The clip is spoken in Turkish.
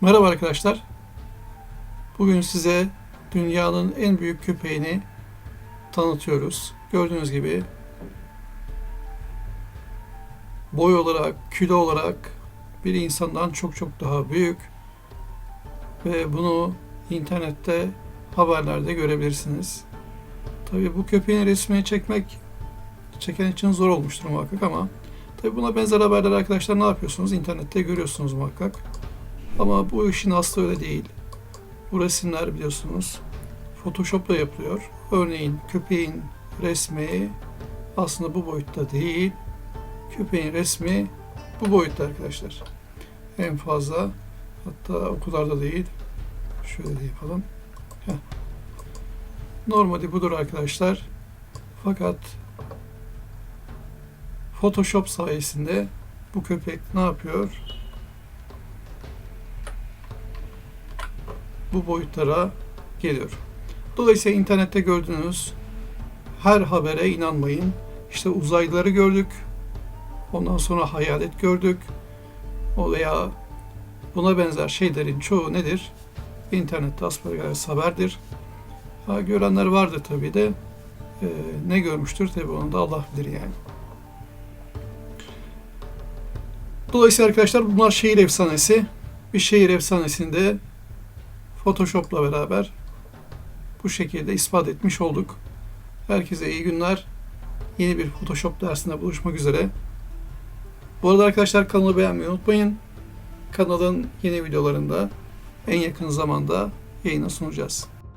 Merhaba arkadaşlar. Bugün size dünyanın en büyük köpeğini tanıtıyoruz. Gördüğünüz gibi boy olarak, kilo olarak bir insandan çok çok daha büyük ve bunu internette haberlerde görebilirsiniz. Tabii bu köpeğin resmini çekmek çeken için zor olmuştur muhakkak ama tabii buna benzer haberler arkadaşlar ne yapıyorsunuz? İnternette görüyorsunuz muhakkak. Ama bu işin aslı öyle değil. Bu resimler biliyorsunuz Photoshop'la yapılıyor. Örneğin köpeğin resmi aslında bu boyutta değil. Köpeğin resmi bu boyutta arkadaşlar. En fazla hatta o kadar da değil. Şöyle de yapalım. Heh. Normali budur arkadaşlar. Fakat Photoshop sayesinde bu köpek ne yapıyor? Bu boyutlara geliyor. Dolayısıyla internette gördüğünüz her habere inanmayın. İşte uzaylıları gördük. Ondan sonra hayalet gördük. O veya buna benzer şeylerin çoğu nedir? İnternette aspergileriz haberdir. Ha, görenler vardır tabii de. Ee, ne görmüştür tabii onu da Allah bilir yani. Dolayısıyla arkadaşlar bunlar şehir efsanesi. Bir şehir efsanesinde Photoshop'la beraber bu şekilde ispat etmiş olduk. Herkese iyi günler. Yeni bir Photoshop dersinde buluşmak üzere. Bu arada arkadaşlar kanalı beğenmeyi unutmayın. Kanalın yeni videolarında en yakın zamanda yayına sunacağız.